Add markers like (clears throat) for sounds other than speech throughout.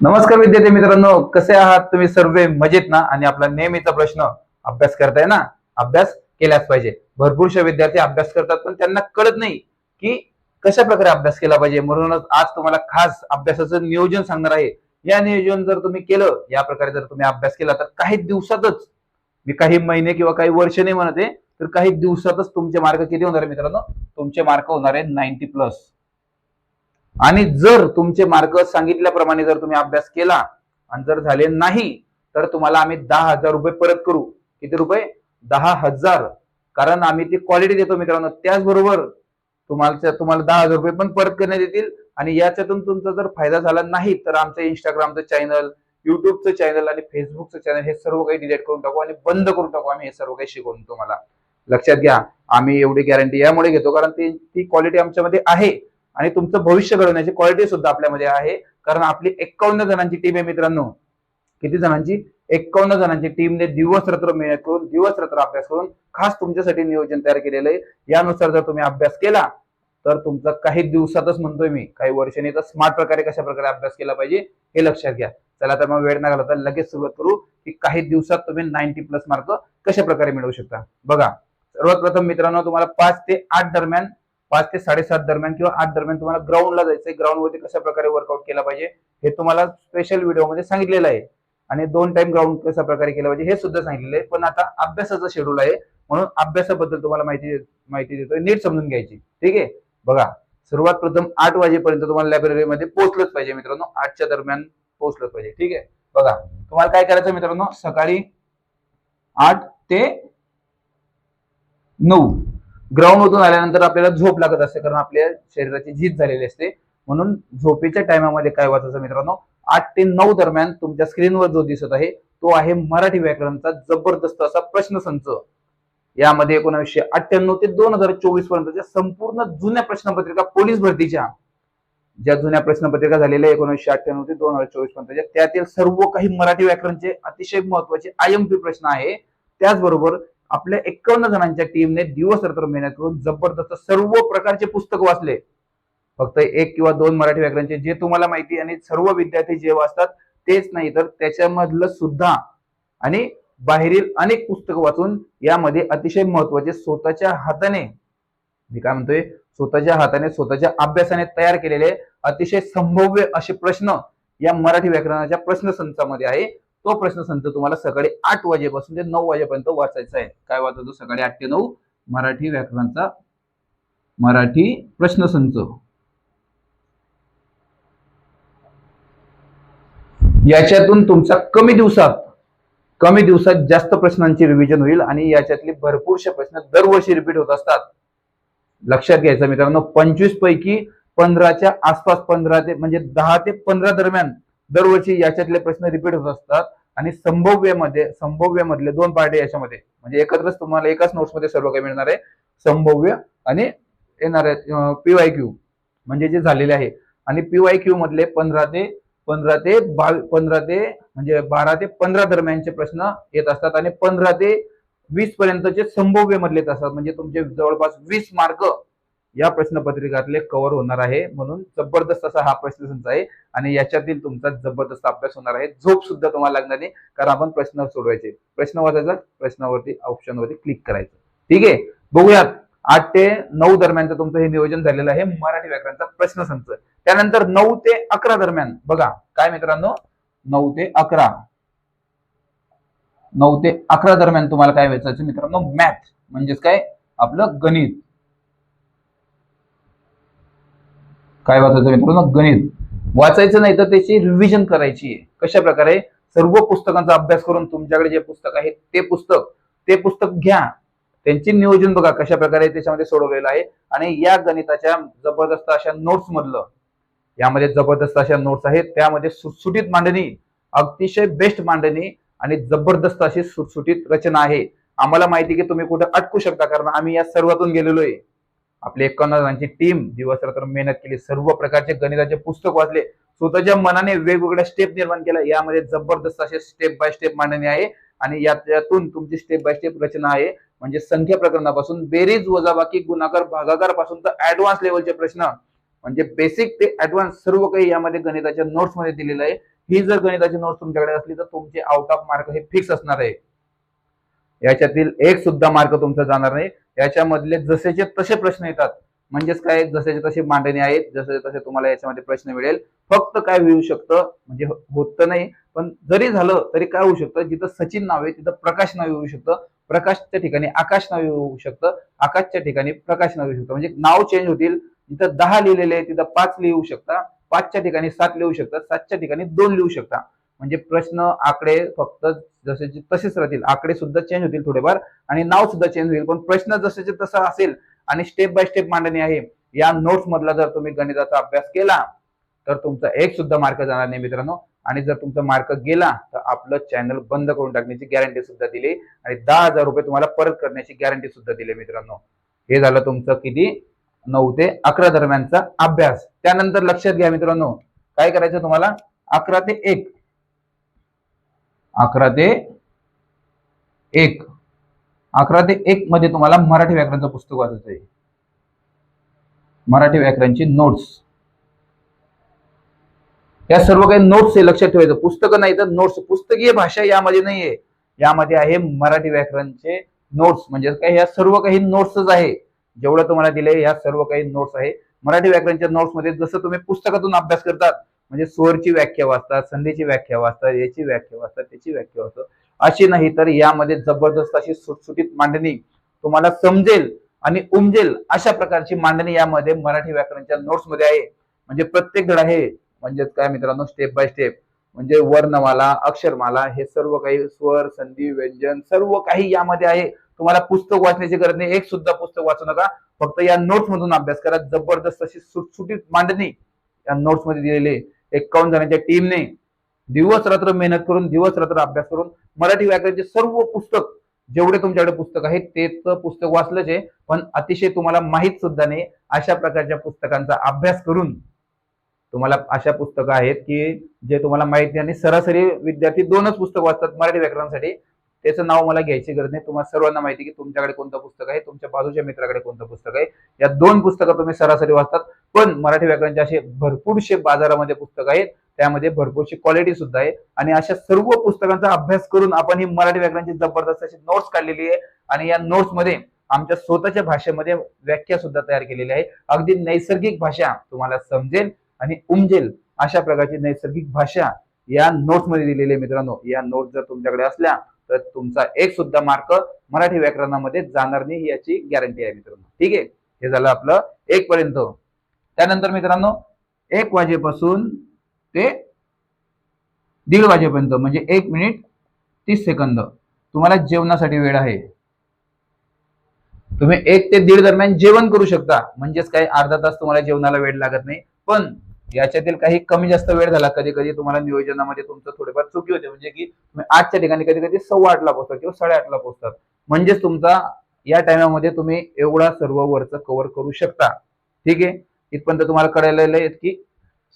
नमस्कार विद्यार्थी मित्रांनो कसे आहात तुम्ही सर्व मजेत ना आणि आपला नेहमीचा प्रश्न अभ्यास करताय ना? अभ्यास केलाच पाहिजे. भरपूरशे विद्यार्थी अभ्यास करतात पण त्यांना कळत नाही की कशा प्रकारे अभ्यास केला पाहिजे. म्हणूनच आज तुम्हाला खास अभ्यासाचं नियोजन सांगणार आहे. या नियोजन जर तुम्ही केलं या प्रकारे जर तुम्ही अभ्यास केला तर काही दिवसातच मी काही महिने किंवा काही वर्ष नाही म्हणते तर काही दिवसातच तुमचे मार्क किती होणार आहे मित्रांनो? तुमचे मार्क होणार आहे नाईन्टी प्लस आणि जर तुमचे मार्क सांगितल्याप्रमाणे जर तुम्ही अभ्यास केला आणि जर झाले नाही तर तुम्हाला आम्ही दहा हजार रुपये परत करू. किती रुपये? दहा हजार. कारण आम्ही ती क्वालिटी देतो मित्रांनो. त्याचबरोबर तुम्हाला तुम्हाला दहा हजार रुपये पण परत करण्यात येतील. आणि याच्यातून तुमचा जर फायदा झाला नाही तर आमचं इंस्टाग्रामचं चॅनल युट्यूबचं चॅनल आणि फेसबुकचं चॅनल हे सर्व काही डिलीट करून टाकू आणि बंद करून टाकू. आम्ही हे सर्व काही शिकवून तुम्हाला. लक्षात घ्या. आम्ही एवढी गॅरंटी यामुळे घेतो. कारण ती ती क्वालिटी आमच्यामध्ये आहे. आणि तुमचं भविष्य घडवण्याची क्वालिटी सुद्धा आपल्यामध्ये आहे. कारण आपली एक्कावन्न जणांची टीम आहे मित्रांनो. किती जणांची? एक्कावन्न जणांची टीमने दिवस रात्र मेहनत करून दिवस रात्र अभ्यास करून खास तुमच्यासाठी नियोजन तयार केलेलं आहे. यानुसार जर तुम्ही अभ्यास केला तर तुमचा काही दिवसातच म्हणतोय मी काही वर्षांनी तर स्मार्ट प्रकारे कशा प्रकारे अभ्यास केला पाहिजे हे लक्षात घ्या. चला तर मग वेळ न घालवता लगेच सुरुवात करू की काही दिवसात तुम्ही नाईन्टी प्लस मार्क कशा प्रकारे मिळवू शकता. बघा सर्वात प्रथम मित्रांनो तुम्हाला पाच ते आठ दरम्यान पाच ते साडेसात दरम्यान किंवा आठ दरम्यान तुम्हाला ग्राउंडला जायचंय. ग्राउंडवरती कशा प्रकारे वर्कआउट केला पाहिजे हे तुम्हाला स्पेशल व्हिडिओमध्ये सांगितलेलं आहे. आणि दोन टाइम ग्राउंड कशा प्रकारे केला पाहिजे हे सुद्धा सांगितलेलं आहे. पण आता अभ्यासाचं शेड्यूल आहे म्हणून अभ्यासाबद्दल तुम्हाला माहिती माहिती देतोय नीट समजून घ्यायची. ठीक आहे? बघा सुरुवात प्रथम आठ वाजेपर्यंत तुम्हाला लायब्ररीमध्ये पोहोचलंच पाहिजे मित्रांनो. आठच्या दरम्यान पोहोचलंच पाहिजे. ठीक आहे? बघा तुम्हाला काय करायचं मित्रांनो? सकाळी आठ ते नऊ. ग्राउंड मधून आल्यानंतर आपल्याला झोप लागत असते कारण आपल्या शरीराची झीज झालेली असते. म्हणून झोपेच्या टायमामध्ये काय वाचायचं मित्रांनो? आठ ते नऊ दरम्यान तुमच्या स्क्रीनवर जो दिसत आहे तो आहे मराठी व्याकरणचा जबरदस्त असा प्रश्नसंच. यामध्ये एकोणीसशे अठ्ठ्याण्णव ते दोन हजार चोवीस पर्यंतच्या संपूर्ण जुन्या प्रश्नपत्रिका पोलीस भरतीच्या. ज्या जुन्या प्रश्नपत्रिका झालेल्या एकोणीसशे अठ्ठ्याण्णव ते दोन हजार चोवीस पर्यंतच्या त्यातील सर्व काही मराठी व्याकरणचे अतिशय महत्त्वाचे आयएमपी प्रश्न आहे. त्याचबरोबर आपल्या एकावन्न जणांच्या टीमने दिवस रात्र मेहनत करून जबरदस्त सर्व प्रकारचे पुस्तक वाचले. फक्त एक किंवा दोन मराठी व्याकरणचे जे तुम्हाला माहिती आणि सर्व विद्यार्थी जे वाचतात तेच नाही तर त्याच्यामधलं सुद्धा आणि बाहेरील अनेक पुस्तकं वाचून यामध्ये अतिशय महत्त्वाचे स्वतःच्या हाताने मी काय म्हणतोय स्वतःच्या हाताने स्वतःच्या अभ्यासाने तयार केलेले अतिशय संभाव्य असे प्रश्न या मराठी व्याकरणाच्या प्रश्नसंचामध्ये आहे. तो प्रश्नसंच तुम्हाला सकाळी आठ वाजेपासून ते नऊ वाजेपर्यंत वाचायचा आहे. काय वाचायचो? सकाळी आठ ते नऊ मराठी व्याकरणाचा मराठी प्रश्नसंच याच्यातून तुमचा कमी दिवसात कमी दिवसात जास्त प्रश्नांची रिव्हिजन होईल आणि याच्यातले भरपूरशे प्रश्न दरवर्षी रिपीट होत असतात. लक्षात घ्यायचं मित्रांनो पंचवीस पैकी पंधराच्या आसपास पंधरा ते म्हणजे दहा ते पंधरा दरम्यान दरवर्षी याच्यातले प्रश्न रिपीट होत असतात. आणि संभव्यमध्ये संभव्यमधले दोन पार्टी याच्यामध्ये. म्हणजे एकत्रच तुम्हाला एकाच नोट्समध्ये सर्व काही मिळणार आहे. संभव्य आणि येणार आहे पीवाय क्यू म्हणजे जे झालेले आहे. आणि पीवाय क्यू मधले पंधरा ते पंधरा ते बावीस पंधरा ते म्हणजे बारा ते पंधरा दरम्यानचे प्रश्न येत असतात. आणि पंधरा ते वीस पर्यंतचे संभव्य मधले येत असतात. म्हणजे तुमचे जवळपास वीस मार्क या प्रश्नपत्रिकातले कव्हर होणार आहे. म्हणून जबरदस्त असा हा प्रश्न तुमचा आहे. आणि याच्यातील तुमचा जबरदस्त अभ्यास होणार आहे. झोप सुद्धा तुम्हाला लागणार नाही. कारण आपण प्रश्न सोडवायचे. प्रश्न वाचायचा. प्रश्नावरती ऑप्शनवरती क्लिक करायचं. ठीक आहे? बघूयात. आठ ते नऊ दरम्यानचं तुमचं हे नियोजन झालेलं आहे. मराठी व्याकरणचा प्रश्न संच. त्यानंतर नऊ ते अकरा दरम्यान बघा. काय मित्रांनो? नऊ ते अकरा. नऊ ते अकरा दरम्यान तुम्हाला काय वाचायचं मित्रांनो? मॅथ म्हणजेच काय? आपलं गणित. काय वाचायचं मित्रांनो? गणित. वाचायचं नाही तर त्याची रिव्हिजन करायची आहे. कशा प्रकारे सर्व पुस्तकांचा अभ्यास करून तुमच्याकडे जे पुस्तक आहे ते पुस्तक ते पुस्तक घ्या. त्यांचे नियोजन बघा कशा प्रकारे त्याच्यामध्ये सोडवलेलं आहे. आणि या गणिताच्या जबरदस्त अशा नोट्स मधलं यामध्ये जबरदस्त अशा नोट्स आहेत. त्यामध्ये सुटसुटीत मांडणी अतिशय बेस्ट मांडणी आणि जबरदस्त अशी सुटसुटीत रचना आहे. आम्हाला माहिती की तुम्ही कुठे अटकू शकता कारण आम्ही या सर्वातून गेलेलो आहे. आपली एकावन्न जणांची टीम दिवसरात्र मेहनत केली. सर्व प्रकारचे गणिताचे पुस्तक वाचले. स्वतःच्या मनाने वेगवेगळ्या स्टेप निर्माण केल्या. यामध्ये जबरदस्त असे स्टेप बाय स्टेप मांडणी आहे. आणि यातून तुमची स्टेप बाय स्टेप रचना आहे. म्हणजे संख्या प्रकरणापासून बेरीज वजाबाकी गुणाकार भागाकारपासून तर ऍडव्हान्स लेवलचे प्रश्न. म्हणजे बेसिक ते ऍडव्हान्स सर्व काही यामध्ये गणिताच्या नोट्समध्ये दिलेलं आहे. ही जर गणिताची नोट्स तुमच्याकडे असली तर तुमचे आउट ऑफ मार्क हे फिक्स असणार आहे. याच्यातील एक सुद्धा मार्क तुमचा जाणार नाही. याच्यामधले जसेचे तसे प्रश्न येतात. म्हणजेच काय? जसेचे तसे मांडणी आहेत जसे तसे तुम्हाला याच्यामध्ये प्रश्न मिळेल. फक्त काय होऊ शकतं? म्हणजे हो, होत तर नाही पण जरी झालं तरी काय होऊ शकतं? जिथं सचिन नाव आहे तिथं प्रकाश नाव येऊ शकतं. प्रकाशच्या ठिकाणी आकाश नाव येऊ शकतं. आकाशच्या ठिकाणी प्रकाश नाव येऊ शकतं. म्हणजे नाव चेंज होतील. जिथं दहा लिहिलेले आहे तिथं पाच लिहू शकता. पाचच्या ठिकाणी सात लिहू शकता. सातच्या ठिकाणी दोन लिहू शकता. म्हणजे प्रश्न आकडे फक्त जसेचे तसेच राहतील. आकडे सुद्धा चेंज होतील थोडेफार आणि नाव सुद्धा चेंज होईल. पण प्रश्न जसेचे तसा असेल आणि स्टेप बाय स्टेप मांडणी आहे या नोट्स मधला जर तुम्ही गणिताचा अभ्यास केला तर तुमचा एक सुद्धा मार्क जाणार नाही मित्रांनो. आणि जर तुमचा मार्क गेला तर आपलं चॅनल बंद करून टाकण्याची गॅरंटी सुद्धा दिली आणि दहा हजार रुपये तुम्हाला परत करण्याची गॅरंटी सुद्धा दिली मित्रांनो. हे झालं तुमचं किती? नऊ ते अकरा दरम्यानचा अभ्यास. त्यानंतर लक्षात घ्या मित्रांनो. काय करायचं तुम्हाला? अकरा ते एक. अकरा ते एक. अकरा ते एक मध्ये तुम्हाला मराठी व्याकरणचं पुस्तक वाचायचं आहे. मराठी व्याकरणची नोट्स या सर्व काही नोट्स आहे लक्षात ठेवायचं. पुस्तकं नाही तर नोट्स पुस्तकीय भाषा यामध्ये नाहीये. यामध्ये आहे मराठी व्याकरणचे नोट्स म्हणजे काय? या सर्व काही नोट्सच आहे. जेवढं तुम्हाला दिले या सर्व काही नोट्स आहे. मराठी व्याकरणच्या नोट्समध्ये जसं तुम्ही पुस्तकातून अभ्यास करतात म्हणजे स्वरची व्याख्या वाचतात संधीची व्याख्या वाचतात याची व्याख्या वाचतात त्याची व्याख्या वाचतात. अशी नाही तर यामध्ये जबरदस्त अशी सुटसुटीत मांडणी तुम्हाला समजेल आणि उमजेल अशा प्रकारची मांडणी यामध्ये मराठी व्याकरणच्या नोट्समध्ये आहे. म्हणजे प्रत्येक धडा आहे म्हणजेच काय मित्रांनो? स्टेप बाय स्टेप म्हणजे वर्णमाला अक्षरमाला हे सर्व काही स्वर संधी व्यंजन सर्व काही यामध्ये आहे. तुम्हाला पुस्तक वाचण्याची गरज नाही. एक सुद्धा पुस्तक वाचू नका. फक्त या नोट्स मधून अभ्यास करा. जबरदस्त अशी सुटसुटीत मांडणी या नोट्समध्ये दिलेली एकावन्न जणांच्या टीमने दिवस रात्र मेहनत करून दिवस रात्र अभ्यास करून मराठी व्याकरणचे सर्व पुस्तक जेवढे तुमच्याकडे पुस्तक आहे तेच पुस्तक वाचलंच आहे. पण अतिशय तुम्हाला माहीत सुद्धा नाही अशा प्रकारच्या पुस्तकांचा अभ्यास करून तुम्हाला अशा पुस्तकं आहेत की जे तुम्हाला माहिती आणि सरासरी विद्यार्थी दोनच पुस्तक वाचतात मराठी व्याकरणासाठी. त्याचं नाव मला घ्यायची गरज नाही. तुम्हाला सर्वांना माहिती की तुमच्याकडे कोणतं पुस्तक आहे तुमच्या बाजूच्या मित्राकडे कोणतं पुस्तक आहे. या दोन पुस्तकं तुम्ही सरासरी वाचतात. पण मराठी व्याकरणचे असे भरपूरशे बाजारामध्ये पुस्तक आहेत. त्यामध्ये भरपूरशी क्वालिटी सुद्धा आहे. आणि अशा सर्व पुस्तकांचा अभ्यास करून आपण ही मराठी व्याकरणची जबरदस्त अशी नोट्स काढलेली आहे. आणि या नोट्समध्ये आमच्या स्वतःच्या भाषेमध्ये व्याख्या सुद्धा तयार केलेली आहे. अगदी नैसर्गिक भाषा तुम्हाला समजेल आणि उमजेल अशा प्रकारची नैसर्गिक भाषा या नोट्समध्ये दिलेली आहे मित्रांनो. या नोट्स जर तुमच्याकडे असल्या तर तुमचा एक सुद्धा मार्क मराठी व्याकरणामध्ये जाणार नाही याची गॅरंटी आहे मित्रांनो. ठीक आहे? हे झालं आपलं एक पर्यंत. त्यानंतर मित्रांनो एक वाजेपासून ते दीड वाजेपर्यंत म्हणजे एक मिनिट तीस सेकंद. तुम्हाला जेवणासाठी वेळ आहे. तुम्ही एक ते दीड दरम्यान जेवण करू शकता. म्हणजेच काही अर्धा तास तुम्हाला जेवणाला वेळ लागत नाही. पण याच्यातील काही कमी जास्त वेळ झाला कधी कधी तुम्हाला नियोजनामध्ये तुमचं थोडेफार चुकी होते. म्हणजे की तुम्ही आठच्या ठिकाणी कधी कधी सव्वा आठला पोहोचता किंवा साडेआठला पोहोचतात म्हणजेच तुमचा या टायमामध्ये तुम्ही एवढा सर्व वरचं कव्हर करू शकता. ठीक आहे? इथपर्यंत तुम्हाला कळायला आहे की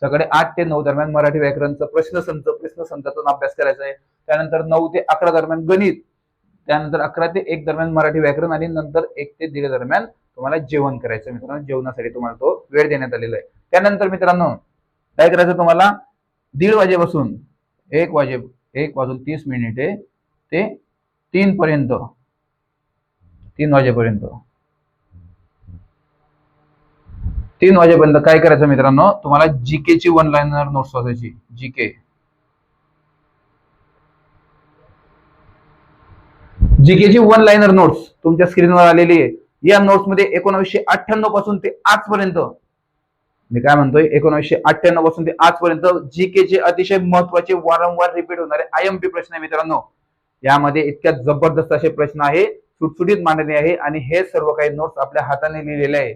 सकाळी आठ ते नऊ दरम्यान मराठी व्याकरणचं प्रश्नसंच संतातून अभ्यास करायचा आहे. त्यानंतर नऊ ते अकरा दरम्यान गणित त्यानंतर अकरा ते एक दरम्यान मराठी व्याकरण आणि नंतर एक ते दीड दरम्यान तुम्हाला जेवण करायचं मित्रांनो जेवणासाठी तुम्हाला तो वेळ देण्यात आलेला आहे. त्यानंतर मित्रांनो काय करायचं तुम्हाला? दीड वाजेपासून एक वाजे एक वाजून तीस मिनिटे ते तीन पर्यंत तीन वाजेपर्यंत. तीन वाजेपर्यंत काय करायचं मित्रांनो? तुम्हाला जीके ची वन लाईनर नोट्स वाचायची. जीके जीके ची वन लाईनर नोट्स तुमच्या स्क्रीनवर आलेली आहे. या नोट्समध्ये एकोणीसशे अठ्ठ्याण्णवपासून ते आजपर्यंत मी काय म्हणतोय? एकोणीसशे अठ्ठ्याण्णवपासून ते आजपर्यंत जीके चे अतिशय महत्त्वाचे वारंवार रिपीट होणारे आयएमपी प्रश्न आहे मित्रांनो. यामध्ये इतक्या जबरदस्त असे प्रश्न आहे सुटसुटीत मांडले आहे आणि हे सर्व काही नोट्स आपल्या हाताने लिहिलेले आहे.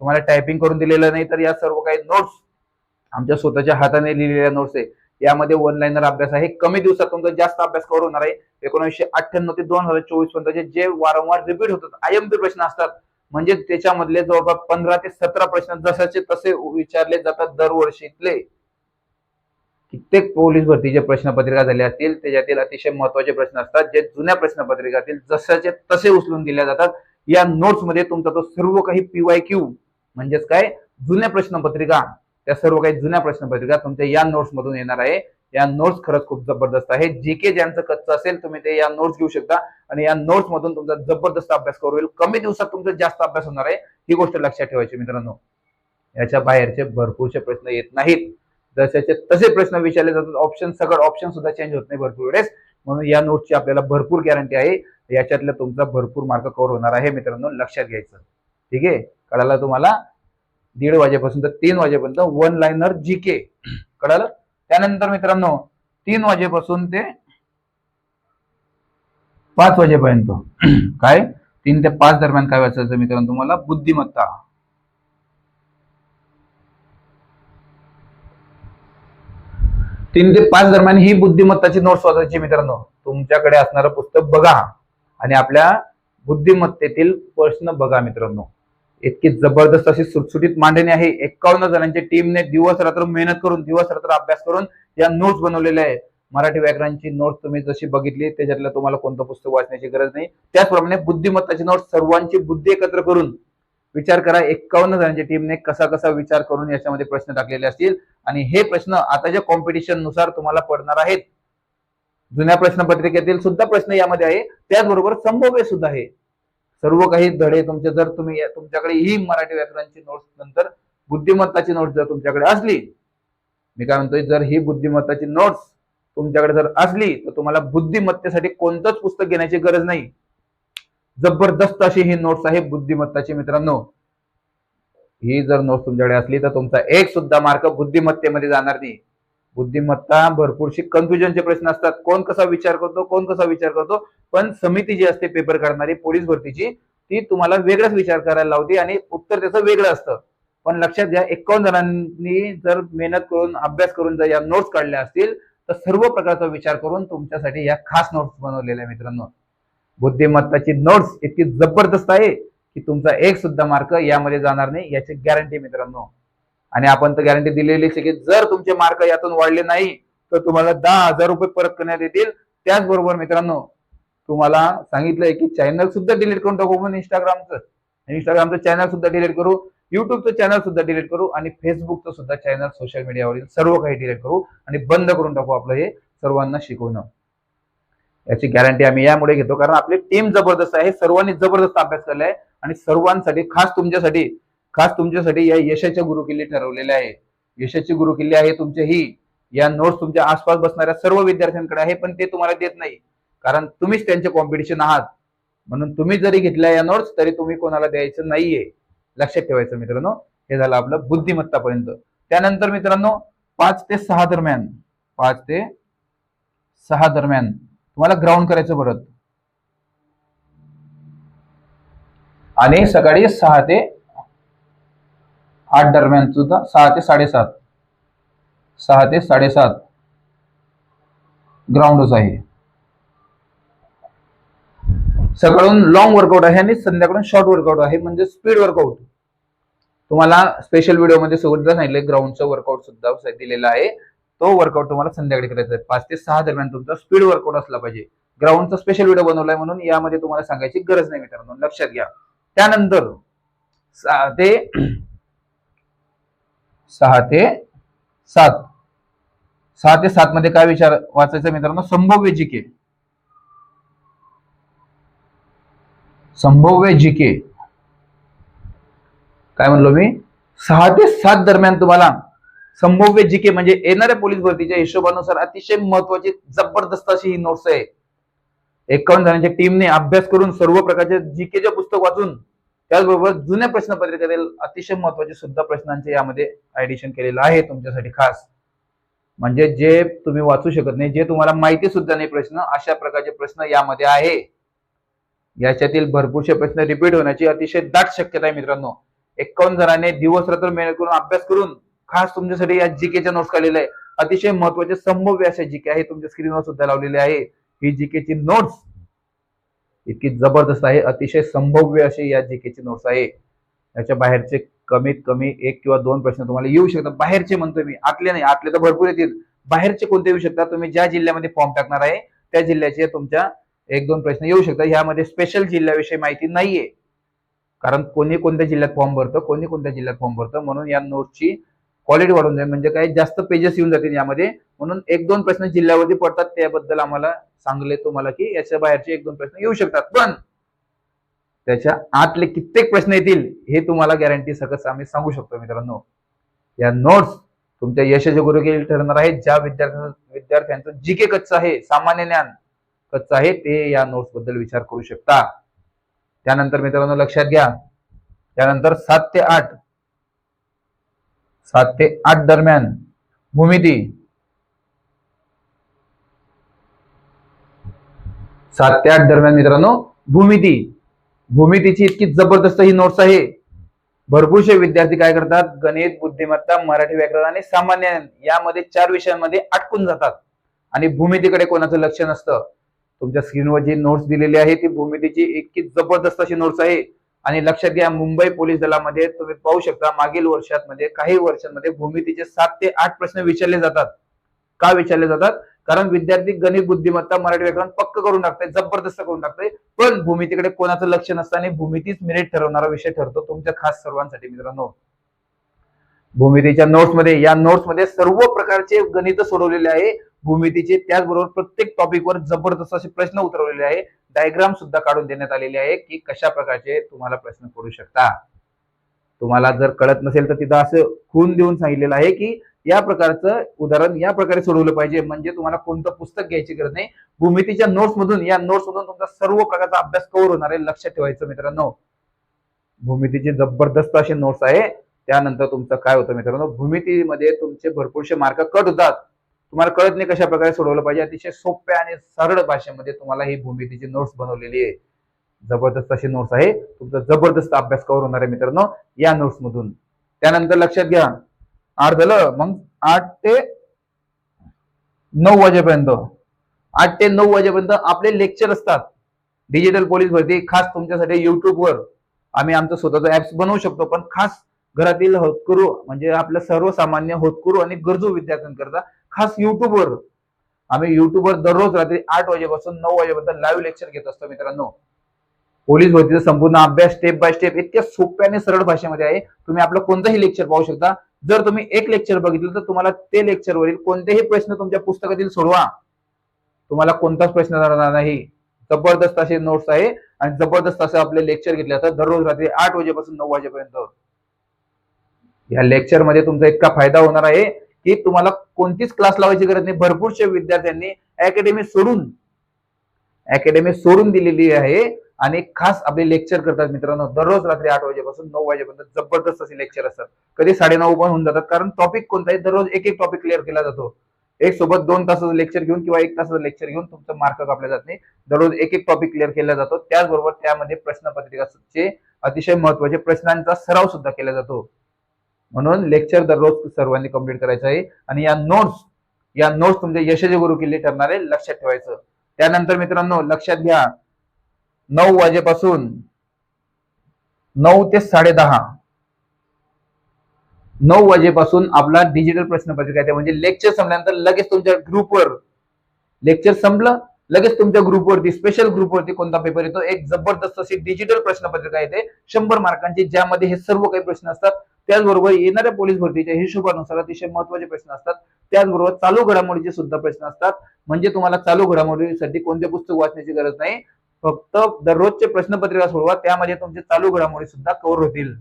तुम्हाला टायपिंग करून दिलेलं नाही तर या सर्व काही नोट्स आमच्या स्वतःच्या हाताने लिहिलेल्या नोट्स आहे. यामध्ये वन लाईनर अभ्यास आहे. कमी दिवसात तुमचा जास्त अभ्यास कव्हर होणार आहे एकोणीसशे अठ्ठ्याण्णव ते दोन हजार चोवीसपर्यंत जे वारंवार रिपीट होतात आयएमपी प्रश्न असतात. म्हणजे त्याच्यामधले जवळपास पंधरा ते सतरा प्रश्न जसाचे तसे विचारले जातात दरवर्षीतले. कित्येक पोलीस भरतीचे प्रश्नपत्रिका झाले असतील त्याच्यातील अतिशय महत्त्वाचे प्रश्न असतात. जे जुन्या प्रश्नपत्रिकातील जसाचे तसे उचलून दिल्या जातात. या नोट्समध्ये तुमचा तो सर्व काही पीवाय क्यू म्हणजेच काय? जुन्या प्रश्नपत्रिका त्या सर्व काही जुन्या प्रश्नपत्रिका तुमच्या या नोट्स मधून येणार आहे. या नोट्स खरंच खूप जबरदस्त आहे. जे के ज्यांचं कच्चं असेल तुम्ही ते या नोट्स घेऊ शकता. आणि या नोट्स मधून तुमचा जबरदस्त अभ्यास करू होईल. कमी दिवसात तुमचा जास्त अभ्यास होणार आहे. ही गोष्ट लक्षात ठेवायची मित्रांनो. याच्या बाहेरचे भरपूरसे प्रश्न येत नाहीत. जशाचे तसे प्रश्न विचारले जातात ऑप्शन सगळं ऑप्शन सुद्धा चेंज होत नाही भरपूर वेळेस. म्हणून या नोटची आपल्याला भरपूर गॅरंटी आहे. याच्यातल्या तुमचा भरपूर मार्क कव्हर होणार आहे मित्रांनो. लक्षात घ्यायचं. ठीक आहे? कळालं तुम्हाला? दीड वाजेपासून तर तीन वाजेपर्यंत वन लाईनर जी के कळालं? त्यानंतर मित्रांनो तीन वाजेपासून ते पाच वाजेपर्यंत. (clears throat) काय? तीन ते पाच दरम्यान काय वाचायचं मित्रांनो तुम्हाला? बुद्धिमत्ता. तीन ते पाच दरम्यान ही बुद्धिमत्ताची नोट्स वाचायची मित्रांनो. तुमच्याकडे असणारं पुस्तक बघा आणि आपल्या बुद्धिमत्तेतील प्रश्न बघा मित्रांनो. इतकी जबरदस्त अशी सुटसुटीत मांडणी आहे. एकावन्न जणांच्या टीमने दिवस रात्र मेहनत करून दिवस रात्र अभ्यास करून या नोट्स बनवलेल्या आहे मराठी व्याकरणाची नोट्स तुम्ही जशी बघितली त्याच्यातलं तुम्हाला कोणतं पुस्तक वाचण्याची गरज नाही. त्याचप्रमाणे बुद्धिमत्ताची नोट सर्वांची बुद्धी एकत्र करून विचार करा. एकावन्न जणांच्या टीमने कसा कसा विचार करून याच्यामध्ये प्रश्न टाकलेले असतील. आणि हे प्रश्न आताच्या कॉम्पिटिशननुसार तुम्हाला पडणार आहेत. जुन्या प्रश्नपत्रिकेतील सुद्धा प्रश्न यामध्ये आहे. त्याचबरोबर संभव्य सुद्धा आहे. सर्व काही धडे तुमचे जर तुम्ही तुमच्याकडे ही मराठी व्याकरणची नोट्स नंतर बुद्धिमत्ताची नोट्स जर तुमच्याकडे असली मी काय म्हणतोय जर ही बुद्धिमत्ताची नोट्स तुमच्याकडे जर असली तर तुम्हाला बुद्धिमत्तेसाठी कोणतंच पुस्तक घेण्याची गरज नाही. जबरदस्त अशी ही नोट्स आहे बुद्धिमत्ताची मित्रांनो. ही जर नोट्स तुमच्याकडे असली तर तुमचा एक सुद्धा मार्क बुद्धिमत्तेमध्ये जाणार नाही. बुद्धिमत्ता भरपूरशी कन्फ्युजनचे प्रश्न असतात. कोण कसा विचार करतो कोण कसा विचार करतो? पण समिती जी असते पेपर काढणारी पोलीस भरतीची ती तुम्हाला वेगळाच विचार करायला लावते आणि उत्तर त्याचं वेगळं असतं. पण लक्षात घ्या एकावन्न जणांनी जर मेहनत करून अभ्यास करून जर या नोट्स काढल्या असतील तर सर्व प्रकारचा विचार करून तुमच्यासाठी या खास नोट्स बनवलेल्या आहे मित्रांनो. बुद्धिमत्ताची नोट्स इतकी जबरदस्त आहे की तुमचा एक सुद्धा मार्क यामध्ये जाणार नाही याची गॅरंटी मित्रांनो. आणि आपण तर गॅरंटी दिलेली आहे की जर तुमचे मार्क यातून वाढले नाही तर तुम्हाला दहा हजार रुपये परत करण्यात येतील. त्याचबरोबर मित्रांनो तुम्हाला सांगितलंय की चॅनल सुद्धा डिलीट करून टाकू म्हणून इंस्टाग्रामचं इंस्टाग्रामचं चॅनल सुद्धा डिलीट करू युट्यूबचं चॅनल सुद्धा डिलीट करू आणि फेसबुकचं सुद्धा चॅनल सोशल मीडियावरील सर्व काही डिलीट करू आणि बंद करून टाकू आपलं हे सर्वांना शिकवणं. याची गॅरंटी आम्ही यामुळे घेतो कारण आपली टीम जबरदस्त आहे सर्वांनी जबरदस्त अभ्यास केलाय आणि सर्वांसाठी खास तुमच्यासाठी खास तुमच्यासाठी या यशाच्या गुरुकिल्ली ठरवलेल्या आहे. यशाची गुरुकिल्ली आहे तुमचे ही या नोट्स तुमच्या आसपास बसणाऱ्या सर्व विद्यार्थ्यांकडे आहे पण ते तुम्हाला देत नाही. कारण तुम्हीच त्यांचे कॉम्पिटिशन आहात. म्हणून तुम्ही जरी घेतल्या या नोट्स तरी तुम्ही कोणाला द्यायचं नाहीये. लक्षात ठेवायचं मित्रांनो. हे झालं आपलं बुद्धिमत्तापर्यंत. त्यानंतर मित्रांनो पाच ते सहा दरम्यान. पाच ते सहा दरम्यान. तुम्हाला ग्राउंड करायचं परत. आणि सकाळी सहा ते आठ दरम्यान सुद्धा सहा ते साडेसात. सहा ते साडेसात. ग्राउंडच आहे. सकाळून लॉंग वर्कआउट आहे आणि संध्याकाळून शॉर्ट वर्कआउट आहे म्हणजे स्पीड वर्कआउट तुम्हाला स्पेशल व्हिडिओमध्ये सुद्धा सांगितलं ग्राउंडचं वर्कआउट सुद्धा दिलेला आहे. तो वर्कआउट तुम्हाला संध्याकाळी करायचा आहे. पाच ते सहा दरम्यान तुमचा स्पीड वर्कआउट असला पाहिजे. ग्राउंडचा स्पेशल व्हिडिओ बनवलाय म्हणून यामध्ये तुम्हाला सांगायची गरज नाही मित्रांनो लक्षात घ्या. त्यानंतर सहा ते सहा ते सात. सहा ते सात मध्ये काय विचार वाचायचा मित्रांनो? संभव्य जिके संभाव्य जिके काय म्हणलो मी? सहा ते सात दरम्यान तुम्हाला संभाव्य जिके म्हणजे येणाऱ्या पोलीस भरतीच्या हिशोबानुसार अतिशय महत्वाची जबरदस्त अशी ही नोट्स आहे. एकावन्न जणांच्या टीमने अभ्यास करून सर्व प्रकारचे जीकेचे पुस्तक वाचून त्याचबरोबर जुन्या प्रश्नपत्रिकेतील अतिशय महत्त्वाचे सुद्धा प्रश्नांचे यामध्ये ऍडिशन केलेलं आहे तुमच्यासाठी खास. म्हणजे जे तुम्ही वाचू शकत नाही जे तुम्हाला माहिती सुद्धा नाही प्रश्न अशा प्रकारचे प्रश्न यामध्ये आहे. याच्यातील भरपूरसे प्रश्न रिपीट होण्याची अतिशय दाट शक्यता आहे मित्रांनो. एकावन्न जणांनी दिवस रात्र मेहनत करून अभ्यास करून खास तुमच्यासाठी या जीकेच्या नोट्स काढलेल्या आहे. अतिशय महत्त्वाचे संभव्य असे जीके आहे तुमच्या स्क्रीनवर सुद्धा लावलेले आहे. ही जीकेची नोट्स इतकी जबरदस्त आहे अतिशय संभव्य अशी या जीकेची नोट्स आहे. याच्या बाहेरचे कमीत कमी एक किंवा दोन प्रश्न तुम्हाला येऊ शकतात. बाहेरचे म्हणतोय मी आतले नाही आतले तर भरपूर येतील. बाहेरचे कोणते येऊ शकतात? तुम्ही ज्या जिल्ह्यामध्ये फॉर्म टाकणार आहे त्या जिल्ह्याचे तुमच्या एक दोन प्रश्न येऊ शकतात. ह्यामध्ये स्पेशल जिल्ह्याविषयी माहिती नाहीये. कारण कोणी कोणत्या जिल्ह्यात फॉर्म भरतं कोणी कोणत्या जिल्ह्यात फॉर्म भरतं म्हणून या नोटची क्वालिटी वाढून जाईल. म्हणजे काही जास्त पेजेस येऊन जातील यामध्ये. म्हणून एक दोन प्रश्न जिल्ह्यावरती पडतात त्याबद्दल आम्हाला सांगले तुम्हाला की याच्या बाहेरचे एक दोन प्रश्न येऊ शकतात. पण त्याच्या आतले कित्येक प्रश्न येतील हे तुम्हाला गॅरंटी सकस आम्ही सांगू शकतो मित्रांनो. या नोट्स तुमच्या यशाचे गुरुकेल ठरणार आहेत. ज्या विद्यार्थ्यांचं विद्यार्थ्यांचं जी के कच्चं आहे सामान्य ज्ञान कच्चं आहे ते या नोट्सबद्दल विचार करू शकता. त्यानंतर मित्रांनो लक्षात घ्या. त्यानंतर सात ते आठ सात ते आठ दरम्यान भूमिती. सात ते आठ दरम्यान मित्रांनो भूमिती. भूमितीची इतकी जबरदस्त ही नोट्स आहे. भरपूरसे विद्यार्थी काय करतात? गणित बुद्धिमत्ता मराठी व्याकरण आणि सामान्य यामध्ये चार विषयांमध्ये अटकून जातात. आणि भूमितीकडे कोणाचं लक्ष नसतं. तुमच्या स्क्रीनवर जी नोट्स दिलेली आहे ती भूमितीची इतकी जबरदस्त अशी नोट्स आहे. आणि लक्षात घ्या मुंबई पोलीस दलामध्ये तुम्ही पाहू शकता मागील वर्षात मध्ये काही वर्षांमध्ये भूमितीचे सात ते आठ प्रश्न विचारले जातात. का विचारले जातात? कारण विद्यार्थी गणित बुद्धिमत्ता मराठी व्याकरण पक्क करून टाकते जबरदस्त करून टाकते पण भूमितीकडे कोणाचं लक्ष नसतं आणि भूमितीच मेरिट ठरवणारा विषय ठरतो तुमच्या खास सर्वांसाठी मित्रांनो. भूमितीच्या नोट्समध्ये या नोट्समध्ये सर्व प्रकारचे गणित सोडवलेले आहे. भूमितीचे त्याचबरोबर प्रत्येक टॉपिकवर जबरदस्त असे प्रश्न उतरवलेले आहे. डायग्राम सुद्धा काढून देण्यात आलेले आहे की कशा प्रकारचे तुम्हाला प्रश्न करू शकता तुम्हाला जर कळत नसेल तर तिथं असं खून देऊन सांगितलेलं आहे की या प्रकारचं उदाहरण या प्रकारे सोडवलं पाहिजे. म्हणजे तुम्हाला कोणतं पुस्तक घ्यायची गरज नाही. भूमितीच्या नोट्स मधून या नोट्स मधून तुमचा सर्व प्रकारचा अभ्यास कवर होणार आहे. लक्षात ठेवायचं मित्रांनो. भूमितीचे जबरदस्त असे नोट्स आहे. त्यानंतर तुमचं काय होतं मित्रांनो? भूमितीमध्ये तुमचे भरपूरसे मार्क कट होतात. तुम्हाला कळत नाही कशा प्रकारे सोडवलं पाहिजे. अतिशय सोप्या आणि सरळ भाषेमध्ये तुम्हाला ही भूमितीची नोट्स बनवलेली आहे. जबरदस्त अशी नोट्स आहे. तुमचा जबरदस्त अभ्यास कवर होणार आहे मित्रांनो. या नोट्स मधून. त्यानंतर लक्षात घ्या. आठ झालं. मग आठ ते नऊ वाजेपर्यंत. आठ ते नऊ वाजेपर्यंत आपले लेक्चर असतात. डिजिटल पोलीस भरती खास तुमच्यासाठी युट्यूबवर आम्ही आमचं स्वतःचं ऍप्स बनवू शकतो पण खास घरातील होतकरू म्हणजे आपल्या सर्वसामान्य होतकरू आणि गरजू विद्यार्थ्यांकरता खास युट्यूबवर आम्ही युट्यूबवर दररोज रात्री आठ वाजेपासून नऊ वाजेपर्यंत लाईव्ह लेक्चर घेत असतो मित्रांनो. पोलीस भरतीचा संपूर्ण अभ्यास स्टेप बाय स्टेप इतक्या सोप्या आणि सरळ भाषेमध्ये आहे. तुम्ही आपलं कोणतंही लेक्चर पाहू शकता. जर तुम्ही एक लेक्चर बघितलं तर तुम्हाला ते लेक्चरवरील कोणतेही प्रश्न तुमच्या पुस्तकातील सोडवा. तुम्हाला कोणताच प्रश्न राहणार नाही. जबरदस्त असे नोट्स आहे आणि जबरदस्त असं आपले लेक्चर घेतले जातात दररोज रात्री आठ वाजेपासून नऊ वाजेपर्यंत. या लेक्चरमध्ये तुमचा इतका फायदा होणार आहे. की तुम्हाला कोणतीच क्लास लावायची गरज नाही. भरपूरशा विद्यार्थ्यांनी अकॅडमी सोडून अकॅडमी सोडून दिलेली आहे. आणि खास आपले लेक्चर करतात मित्रांनो. दररोज रात्री आठ वाजेपासून नऊ वाजेपर्यंत जबरदस्त असे लेक्चर असतात. कधी साडेनऊ पण होऊन जातात. कारण टॉपिक कोणताही दररोज एक एक टॉपिक क्लिअर केला जातो. एक सोबत दोन तासाचं लेक्चर घेऊन किंवा एक तासाचं लेक्चर घेऊन तुमचं मार्क कापले जात नाही. दररोज एक एक टॉपिक क्लिअर केला जातो. त्याचबरोबर त्यामध्ये प्रश्नपत्रिकाचे अतिशय महत्त्वाचे प्रश्नांचा सराव सुद्धा केला जातो. म्हणून लेक्चर दररोज सर्वांनी कंप्लीट करायचं आहे. आणि या नोट्स या नोट्स तुमचे यशाचे गुरु किल्ले ठरणार आहे लक्षात ठेवायचं. त्यानंतर मित्रांनो लक्षात घ्या. नऊ वाजेपासून नऊ ते साडेदहा नऊ वाजेपासून आपला डिजिटल प्रश्नपत्रिका येते. म्हणजे लेक्चर संपल्यानंतर लगेच तुमच्या ग्रुपवर लेक्चर संपलं लगेच तुमच्या ग्रुपवरती स्पेशल ग्रुपवरती कोणता पेपर येतो? एक जबरदस्त अशी डिजिटल प्रश्नपत्रिका येते. शंभर मार्कांची ज्यामध्ये हे सर्व काही प्रश्न असतात. त्याचबरोबर येणाऱ्या पोलीस भरतीच्या हिशोबानुसार अतिशय महत्त्वाचे प्रश्न असतात. त्याचबरोबर चालू घडामोडीचे सुद्धा प्रश्न असतात. म्हणजे तुम्हाला चालू घडामोडीसाठी कोणते पुस्तक वाचण्याची गरज नाही. फक्त दररोजचे प्रश्नपत्रिका सोडवा त्यामध्ये तुमचे चालू घडामोडी सुद्धा कव्हर होतील.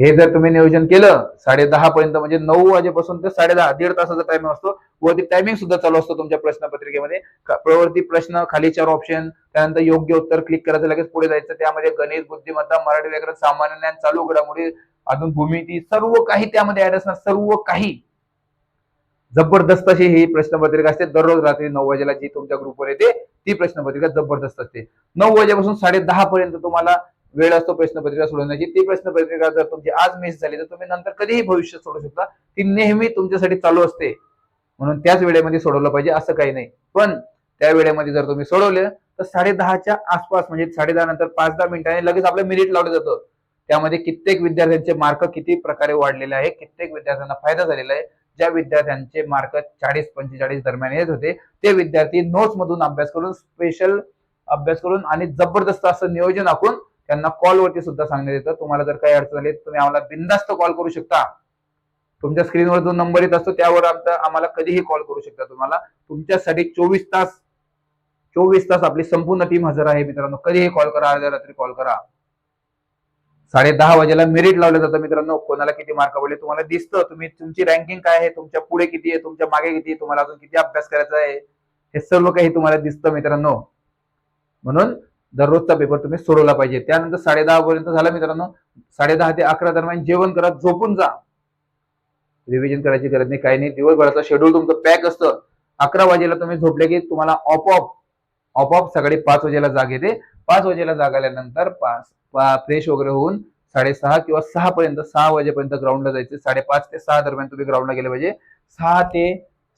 हे जर तुम्ही नियोजन केलं साडे दहा पर्यंत म्हणजे नऊ वाजेपासून ते साडे दहा दीड तासाचा टायमिंग असतो. वरती टायमिंग सुद्धा चालू असतो तुमच्या प्रश्नपत्रिकेमध्ये. का- प्रश्न खाली चार ऑप्शन त्यानंतर योग्य उत्तर क्लिक करायचं लगेच पुढे जायचं. त्यामध्ये गणित बुद्धिमत्ता मराठी व्याकरण सामान्य ज्ञान चालू घडामोडी अजून भूमिती सर्व काही त्यामध्ये ऍड असणार सर्व काही. जबरदस्त अशी ही प्रश्नपत्रिका असते. दररोज रात्री नऊ वाजेला जी तुमच्या ग्रुपवर येते ती प्रश्नपत्रिका जबरदस्त असते. नऊ वाजेपासून साडे दहा पर्यंत तुम्हाला वेळ असतो प्रश्नपत्रिका सोडवण्याची. ती प्रश्नपत्रिका जर तुमची आज मिस झाली तर तुम्ही नंतर कधीही भविष्यात सोडू शकता. ती नेहमी तुमच्यासाठी चालू असते. म्हणून त्याच वेळेमध्ये सोडवलं पाहिजे असं काही नाही. पण त्या वेळेमध्ये जर तुम्ही सोडवलं तर साडे दहाच्या आसपास म्हणजे साडे दहा नंतर पाच दहा मिनिटांनी लगेच आपलं मेरिट लावलं जातं. त्यामध्ये कित्येक विद्यार्थ्यांचे मार्क किती प्रकारे वाढलेले आहे कित्येक विद्यार्थ्यांना फायदा झालेला आहे. ज्या विद्यार्थ्यांचे मार्क चाळीस पंचेचाळीस दरम्यान येत होते ते विद्यार्थी नोट्स मधून अभ्यास करून स्पेशल अभ्यास करून आणि जबरदस्त असं नियोजन आखून त्यांना कॉलवरती सुद्धा सांगण्यात येतं. तुम्हाला जर काही अडचण आली तुम्ही आम्हाला बिंदास्त कॉल करू शकता. तुमच्या स्क्रीनवर जो नंबर येत असतो त्यावर आमचा आम्हाला कधीही कॉल करू शकता तुम्हाला. तुमच्यासाठी चोवीस तास चोवीस तास आपली संपूर्ण टीम हजर आहे मित्रांनो. कधीही कॉल करा अर्ध्या रात्री कॉल करा. साडे दहा वाजेला मेरिट लावलं जातं मित्रांनो. कोणाला किती मार्क पडले तुम्हाला दिसतं. तुम्ही तुमची रँकिंग काय आहे तुमच्यापुढे किती आहे तुमच्या मागे किती आहे तुम्हाला अजून किती अभ्यास करायचा आहे हे सर्व काही तुम्हाला दिसतं मित्रांनो. म्हणून दररोजचा पेपर तुम्ही सोडवला पाहिजे. त्यानंतर साडे दहा पर्यंत झाला मित्रांनो. साडे दहा ते अकरा दरम्यान जेवण करा झोपून जा. रिव्हिजन करायची गरज नाही काही नाही. दिवसभराचं शेड्यूल तुमचं पॅक असतं. अकरा वाजेला तुम्ही झोपले की तुम्हाला ऑपऑप ऑपऑप सकाळी पाच वाजेला जाग येते. पाच वाजेला जाग आल्यानंतर पाच फ्रेश वगैरे होऊन साडेसहा किंवा सहा पर्यंत सहा वाजेपर्यंत ग्राउंडला जायचे. साडेपाच ते सहा दरम्यान तुम्ही ग्राउंडला गेले पाहिजे. सहा ते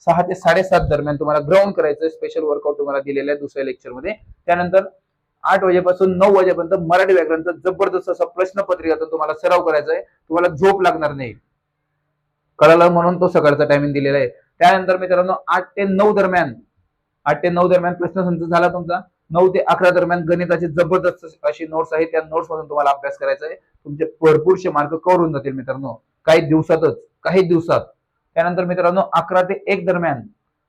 सहा ते साडेसात दरम्यान तुम्हाला ग्राउंड करायचं स्पेशल वर्कआउट तुम्हाला दिलेलं आहे दुसऱ्या लेक्चरमध्ये त्यानंतर आठ वाजेपासून नऊ वाजेपर्यंत मराठी व्याकरणचा जबरदस्त असा प्रश्नपत्रिकाचा तुम्हाला सराव करायचा आहे. तुम्हाला झोप लागणार नाही. कळालं म्हणून तो सकाळचा टायमिंग दिलेला आहे. त्यानंतर मित्रांनो आठ ते नऊ दरम्यान आठ ते नऊ दरम्यान प्रश्नसंच झाला तुमचा. नऊ ते अकरा दरम्यान गणिताची जबरदस्त अशी नोट्स आहे त्या नोट्स मधून तुम्हाला अभ्यास करायचा आहे. तुमचे भरपूरशे मार्क कव्हर होऊन जातील मित्रांनो. काही दिवसातच काही दिवसात. त्यानंतर मित्रांनो अकरा ते एक दरम्यान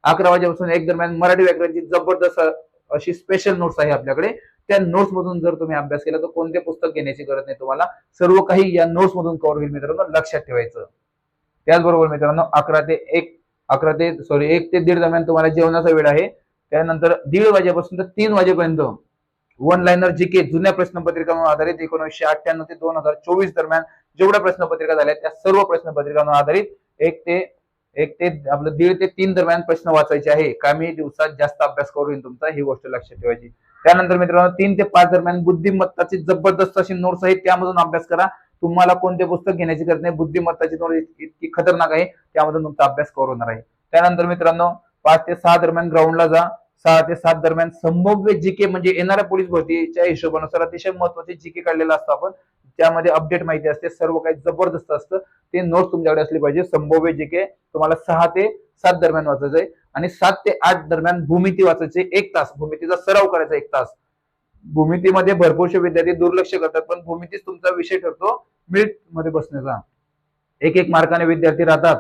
अकरा वाजेपासून एक दरम्यान मराठी व्याकरणची जबरदस्त अशी स्पेशल नोट्स आहे आपल्याकडे. त्या नोट्स मधून जर तुम्ही अभ्यास केला तर कोणते पुस्तक घेण्याची गरज नाही तुम्हाला? सर्व काही या नोट्स मधून कव्हर होईल मित्रांनो लक्षात ठेवायचं. त्याचबरोबर मित्रांनो अकरा ते एक अकरा ते सॉरी एक ते दीड दरम्यान तुम्हाला जेवणाचा वेळ आहे. त्यानंतर दीड वाजेपासून तर तीन वाजेपर्यंत वन लाईनर जी के जुन्या प्रश्नपत्रिकांवर आधारित एकोणीसशे अठ्ठ्याण्णव ते दोन हजार चोवीस दरम्यान जेवढ्या प्रश्नपत्रिका झाल्या त्या सर्व प्रश्नपत्रिकांवर आधारित एक ते एक ते आपलं दीड ते तीन दरम्यान प्रश्न वाचायचे आहे. कामी दिवसात जास्त अभ्यास करून तुमचा ही गोष्ट लक्षात ठेवायची. त्यानंतर मित्रांनो तीन ते पाच दरम्यान बुद्धिमत्ताची जबरदस्त अशी नोट्स आहेत त्यामधून अभ्यास करा. तुम्हाला कोणते पुस्तक घेण्याची गरज नाही बुद्धिमत्ताची नोट इतकी खतरनाक आहे त्यामधून तुमचा अभ्यास कव्हर होणार आहे. त्यानंतर मित्रांनो पाच ते सहा दरम्यान ग्राउंडला जा. सहा ते सात दरम्यान संभाव्य जीके म्हणजे येणाऱ्या पोलीस भरतीच्या हिशोबानुसार अतिशय महत्त्वाचे जीके काढलेलं असतं आपण. त्यामध्ये अपडेट माहिती असते सर्व काही जबरदस्त असतं. ते नोट्स तुमच्याकडे असली पाहिजे. संभाव्य जीके तुम्हाला सहा ते सात दरम्यान वाचायचं आहे आणि सात ते आठ दरम्यान भूमिती वाचायचे एक तास. भूमितीचा सराव करायचा एक तास. भूमितीमध्ये भरपूरशे विद्यार्थी दुर्लक्ष करतात पण भूमितीच तुमचा विषय ठरतो मिनिटमध्ये बसण्याचा. एक एक मार्काने विद्यार्थी राहतात.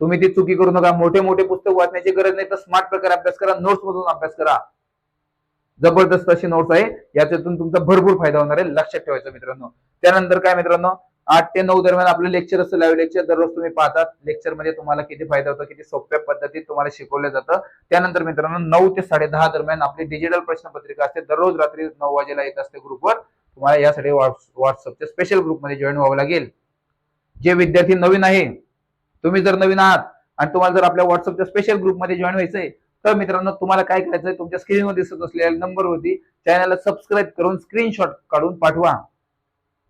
तुम्ही ती चुकी करू नका. मोठे मोठे पुस्तक वाचण्याची गरज नाही तर स्मार्ट प्रकारे अभ्यास करा. नोट्स मधून अभ्यास करा. जबरदस्त अशी नोट्स आहे. याच्यातून तुमचा भरपूर फायदा होणार आहे. लक्षात ठेवायचं मित्रांनो. त्यानंतर काय मित्रांनो? आठ ते नऊ दरम्यान आपलं लेक्चर असतं लाईव्ह लेक्चर दररोज तुम्ही पाहतात. लेक्चरमध्ये तुम्हाला किती फायदा होतो किती सोप्या पद्धतीत तुम्हाला शिकवलं जातं. त्यानंतर मित्रांनो नऊ ते साडे दहा दरम्यान आपली डिजिटल प्रश्नपत्रिका असते. दररोज रात्री नऊ वाजेला येत असते ग्रुपवर तुम्हाला यासाठी व्हॉट्सअपच्या स्पेशल ग्रुपमध्ये जॉईन व्हावं लागेल. जे विद्यार्थी नवीन आहे तुम्ही जर नवीन आहात आणि तुम्हाला जर आपल्या व्हॉट्सअपच्या स्पेशल ग्रुपमध्ये जॉईन व्हायचंय तर मित्रांनो तुम्हाला काय करायचंय तुमच्या स्क्रीनवर दिसत असलेल्या नंबरवरती चॅनलला सबस्क्राईब करून स्क्रीनशॉट काढून पाठवा.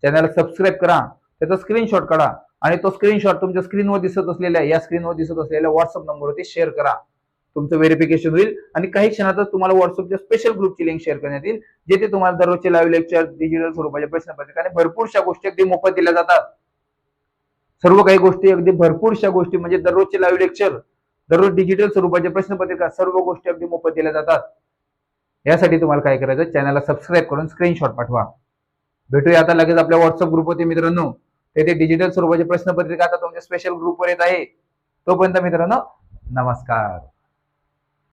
चॅनलला सबस्क्राईब करा. त्याचा स्क्रीनशॉट काढा. आणि तो स्क्रीनशॉट तुमच्या स्क्रीनवर दिसत असलेल्या या स्क्रीनवर दिसत असलेल्या व्हॉट्सअप नंबरवरती शेअर करा. तुमचं व्हेरिफिकेशन होईल. आणि काही क्षणातच तुम्हाला व्हॉट्सअपच्या स्पेशल ग्रुपची लिंक शेअर करण्यात येईल जिथे तुम्हाला दररोजचे लाईव्ह लेक्चर डिजिटल स्वरूपाचे प्रश्नपत्रिका आणि भरपूरशा गोष्टी अगदी मोफत दिल्या जातात. सर्व काही गोष्टी अगदी भरपूरशा गोष्टी म्हणजे दररोजचे लाईव्ह लेक्चर दररोज डिजिटल स्वरूपाचे प्रश्नपत्रिका सर्व गोष्टी अगदी मोफत दिल्या जातात. यासाठी तुम्हाला काय करायचं? चॅनलला सबस्क्राईब करून स्क्रीनशॉट पाठवा. भेटूया आता लगेच आपल्या व्हॉट्सअप ग्रुपवरती मित्रांनो. येथे डिजिटल स्वरूपाचे प्रश्नपत्रिका आता तुमच्या स्पेशल ग्रुपवर येत आहे. तोपर्यंत मित्रांनो नमस्कार.